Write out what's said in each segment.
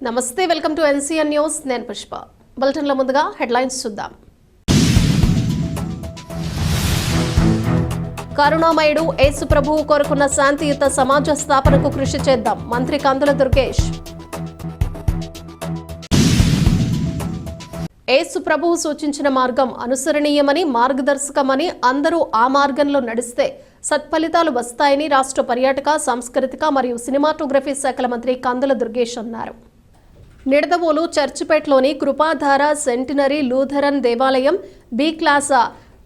నమస్తే welcome to NCN news. నేను పుష్ప. బులెటిన్ల ముందుగా హెడ్లైన్స్ చూద్దాం. కరుణామయుడు యేసు ప్రభువు కోరుకున్న శాంతియుత సమాజ స్థాపనకు కృషి చేద్దాం. మంత్రి కందుల దుర్గేష్. యేసు ప్రభువు సూచించిన మార్గం అనుసరణీయమని మార్గదర్శకమని అందరూ ఆ మార్గంలో నడిస్తే సత్ఫలితాలు వస్తాయని రాష్ట్ర పర్యాటక సాంస్కృతిక మరియు సినిమాటోగ్రఫీ శాఖల మంత్రి కందుల దుర్గేష్ అన్నారు. నిడదవోలు చర్చిపేటలోని కృపాధార సెంటినరీ లూథరన్ దేవాలయం బి క్లాస్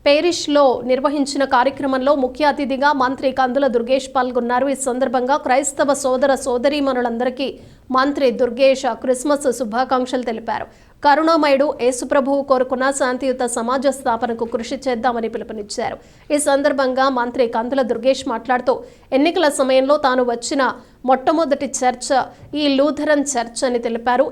పేరిష్లో నిర్వహించిన కార్యక్రమంలో ముఖ్య అతిథిగా మంత్రి కందుల దుర్గేష్ పాల్గొన్నారు. ఈ సందర్భంగా క్రైస్తవ సోదర సోదరీమణులందరికీ మంత్రి దుర్గేష్ క్రిస్మస్ శుభాకాంక్షలు తెలిపారు. కరుణామయుడు యేసుప్రభువు కోరుకున్న శాంతియుత సమాజ స్థాపనకు కృషి చేద్దామని పిలుపునిచ్చారు. ఈ సందర్భంగా మంత్రి కందుల దుర్గేష్ మాట్లాడుతూ ఎన్నికల సమయంలో తాను వచ్చిన మొట్టమొదటి చర్చ్ ఈ లూథరన్ చర్చ్ అని తెలిపారు.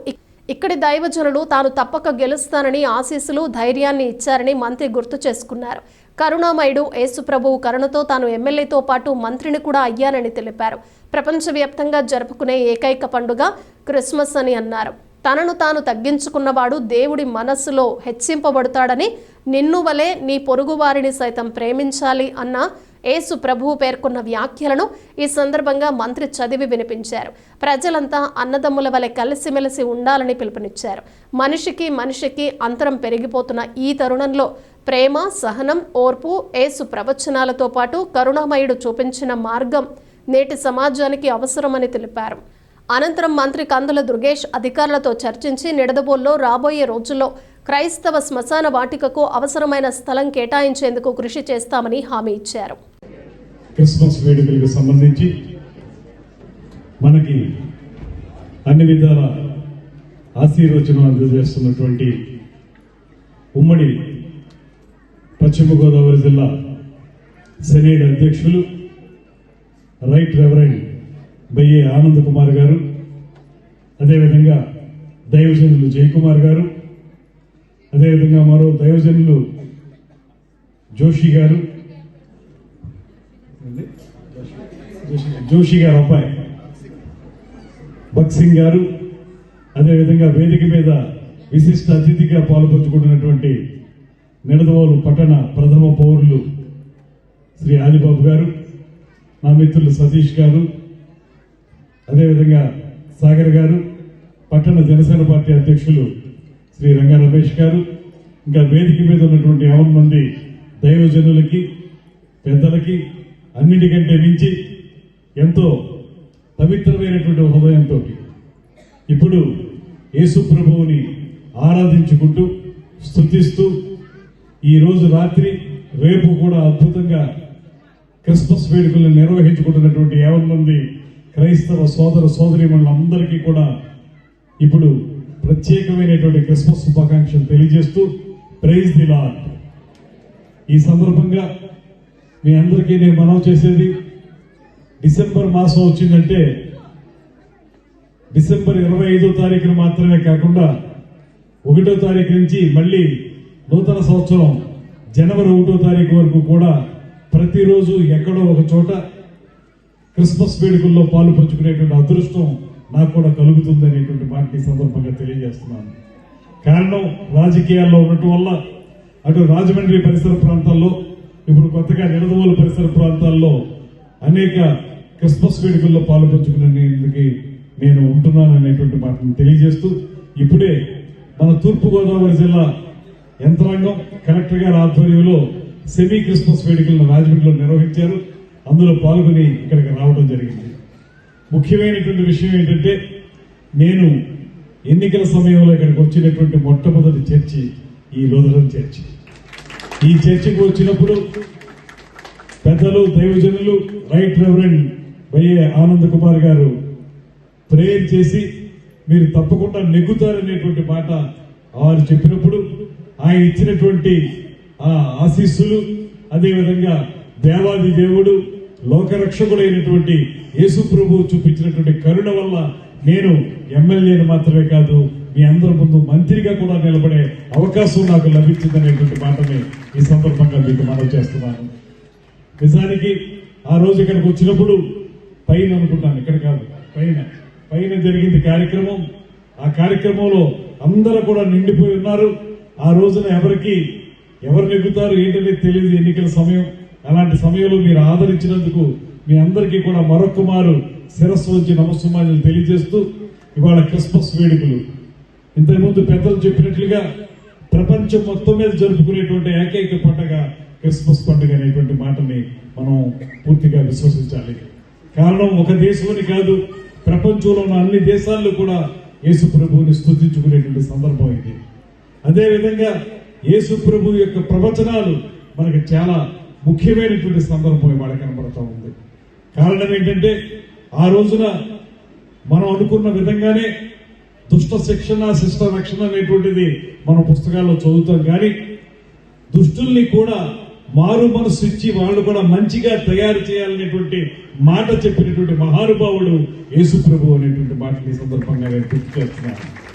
ఇక్కడి దైవజనులు తాను తప్పక గెలుస్తానని ఆశీస్సులు ధైర్యాన్ని ఇచ్చారని మంత్రి గుర్తు చేసుకున్నారు. కరుణామయుడు యేసుప్రభువు కరుణతో తాను ఎమ్మెల్యేతో పాటు మంత్రిని కూడా అయ్యానని తెలిపారు. ప్రపంచవ్యాప్తంగా జరుపుకునే ఏకైక పండుగ క్రిస్మస్ అని అన్నారు. తనను తాను తగ్గించుకున్నవాడు దేవుడి మనస్సులో హెచ్చింపబడతాడని నిన్ను వలె నీ పొరుగువారిని సైతం ప్రేమించాలి అన్న యేసు ప్రభువు పేర్కొన్న వ్యాఖ్యలను ఈ సందర్భంగా మంత్రి చదివి వినిపించారు. ప్రజలంతా అన్నదమ్ముల వలె కలిసిమెలిసి ఉండాలని పిలుపునిచ్చారు. మనిషికి మనిషికి అంతరం పెరిగిపోతున్న ఈ తరుణంలో ప్రేమ సహనం ఓర్పు యేసు ప్రవచనాలతో పాటు కరుణామయుడు చూపించిన మార్గం నేటి సమాజానికి అవసరమని తెలిపారు. అనంతరం మంత్రి కందుల దుర్గేష్ అధికారులతో చర్చించి నిడదబోల్లో రాబోయే రోజుల్లో క్రైస్తవ శ్మశాన వాటికకు అవసరమైన స్థలం కేటాయించేందుకు కృషి చేస్తామని హామీ ఇచ్చారు. క్రిస్మస్ వేడుకలకు సంబంధించి మనకి అన్ని విధాల ఆశీర్వచనం అందజేస్తున్నటువంటి ఉమ్మడి పశ్చిమ గోదావరి జిల్లా సెనేట్ అధ్యక్షులు రైట్ రెవరెండ్ బయ్యే ఆనంద్ కుమార్ గారు అదేవిధంగా దైవజనులు జయకుమార్ గారు అదేవిధంగా మరో దైవజనులు జోషి గారు జోషి గారు అబ్బాయి. బక్సింగ్ గారు అదేవిధంగా వేదిక మీద విశిష్ట అతిథిగా పాల్పంచుకుంటున్నటువంటి నిడదవోలు పట్టణ ప్రథమ పౌరులు శ్రీ ఆదిబాబు గారు నా మిత్రులు సతీష్ గారు అదేవిధంగా సాగర్ గారు పట్టణ జనసేన పార్టీ అధ్యక్షులు శ్రీ రంగా రమేష్ గారు ఇంకా వేదిక మీద ఉన్నటువంటి యావన్ మంది దైవజనులకి పెద్దలకి అన్నిటికంటే మించి ఎంతో పవిత్రమైనటువంటి హృదయంతో ఇప్పుడు యేసు ప్రభువుని ఆరాధించుకుంటూ స్తుతిస్తూ ఈరోజు రాత్రి రేపు కూడా అద్భుతంగా క్రిస్మస్ వేడుకలను నిర్వహించుకుంటున్నటువంటి యావన్ మంది క్రైస్తవ సోదర సోదరి మనందరికీ కూడా ఇప్పుడు ప్రత్యేకమైనటువంటి క్రిస్మస్ శుభాకాంక్షలు తెలియజేస్తూ ప్రైజ్ ది లార్డ్. ఈ సందర్భంగా మీ అందరికీ నేను మనవి చేసేది డిసెంబర్ మాసం వచ్చిందంటే డిసెంబర్ ఇరవై ఐదో తారీఖున మాత్రమే కాకుండా ఒకటో తారీఖు నుంచి మళ్ళీ నూతన సంవత్సరం జనవరి ఒకటో తారీఖు వరకు కూడా ప్రతిరోజు ఎక్కడో ఒక చోట క్రిస్మస్ వేడుకల్లో పాలు పంచుకునేటువంటి అదృష్టం నాకు కూడా కలుగుతుంది అనేటువంటి మాట ఈ సందర్భంగా తెలియజేస్తున్నాను. కారణం రాజకీయాల్లో ఉండటం వల్ల అటు రాజమండ్రి పరిసర ప్రాంతాల్లో ఇప్పుడు కొత్తగా నిడదవోలు పరిసర ప్రాంతాల్లో అనేక క్రిస్మస్ వేడుకల్లో పాల్పంచుకునేందుకు నేను ఉంటున్నాను అనేటువంటి మాటను తెలియజేస్తూ ఇప్పుడే మన తూర్పుగోదావరి జిల్లా యంత్రాంగం కలెక్టర్ గారి ఆధ్వర్యంలో సెమీ క్రిస్మస్ వేడుకలను రాజమండ్రిలో నిర్వహించారు. అందులో పాల్గొని ఇక్కడికి రావడం జరిగింది. ముఖ్యమైనటువంటి విషయం ఏంటంటే నేను ఎన్నికల సమయంలో ఇక్కడికి వచ్చినటువంటి మొట్టమొదటి చర్చి ఈ రోజులను చర్చి. ఈ చర్చికి వచ్చినప్పుడు పెద్దలు దైవజనులు right reverend Y A Anand Kumar garu prayer చేసి మీరు తప్పకుండా నెగ్గుతారనేటువంటి మాట వారు చెప్పినప్పుడు ఆయన ఇచ్చినటువంటి ఆ ఆశీస్సులు అదేవిధంగా దేవాది దేవుడు లోకరక్షకుడైనటువంటి యేసు ప్రభు చూపించినటువంటి కరుణ వల్ల నేను ఎమ్మెల్యేని మాత్రమే కాదు మీ అందరి ముందు మంత్రిగా కూడా నిలబడే అవకాశం నాకు లభించిందనేటువంటి మాటని ఈ సందర్భంగా మీకు మనం చేస్తున్నాను. నిజానికి ఆ రోజు ఇక్కడికి వచ్చినప్పుడు పైన అనుకుంటాను ఇక్కడ కాదు పైన. పైన జరిగింది కార్యక్రమం. ఆ కార్యక్రమంలో అందరూ కూడా నిండిపోయి ఉన్నారు. ఆ రోజున ఎవరికి ఎవరు నెగ్గుతారు ఏంటనేది తెలియదు ఎన్నికల సమయం. అలాంటి సమయంలో మీరు ఆదరించినందుకు మీ అందరికీ కూడా మరొక మారు శిరస్సు వచ్చి నమస్సుమాన్యులు తెలియజేస్తూ ఇవాళ క్రిస్మస్ వేడుకలు. ఇంతకుముందు పెద్దలు చెప్పినట్లుగా ప్రపంచం మొత్తం మీద జరుపుకునేటువంటి ఏకైక పండుగ క్రిస్మస్ పండుగ అనేటువంటి మాటని మనం పూర్తిగా విశ్వసించాలి. కారణం ఒక దేశమని కాదు ప్రపంచంలో ఉన్న అన్ని దేశాల్లో కూడా యేసు ప్రభువుని స్థుతించుకునేటువంటి సందర్భం ఇది. అదేవిధంగా యేసు ప్రభు యొక్క ప్రవచనాలు మనకి చాలా ముఖ్యమైనటువంటి సందర్భం ఇవాళ కనబడతా ఉంది. కారణం ఏంటంటే ఆ రోజున మనం అనుకున్న విధంగానే దుష్ట శిక్షణ శిష్ట రక్షణ అనేటువంటిది మన పుస్తకాల్లో చదువుతాం కానీ దుష్టుల్ని కూడా మారు మనసు ఇచ్చి వాళ్ళు కూడా మంచిగా తయారు చేయాలనేటువంటి మాట చెప్పినటువంటి మహానుభావుడు యేసుప్రభు అనేటువంటి మాటని సందర్భంగా నేను గుర్తు చేస్తున్నాను.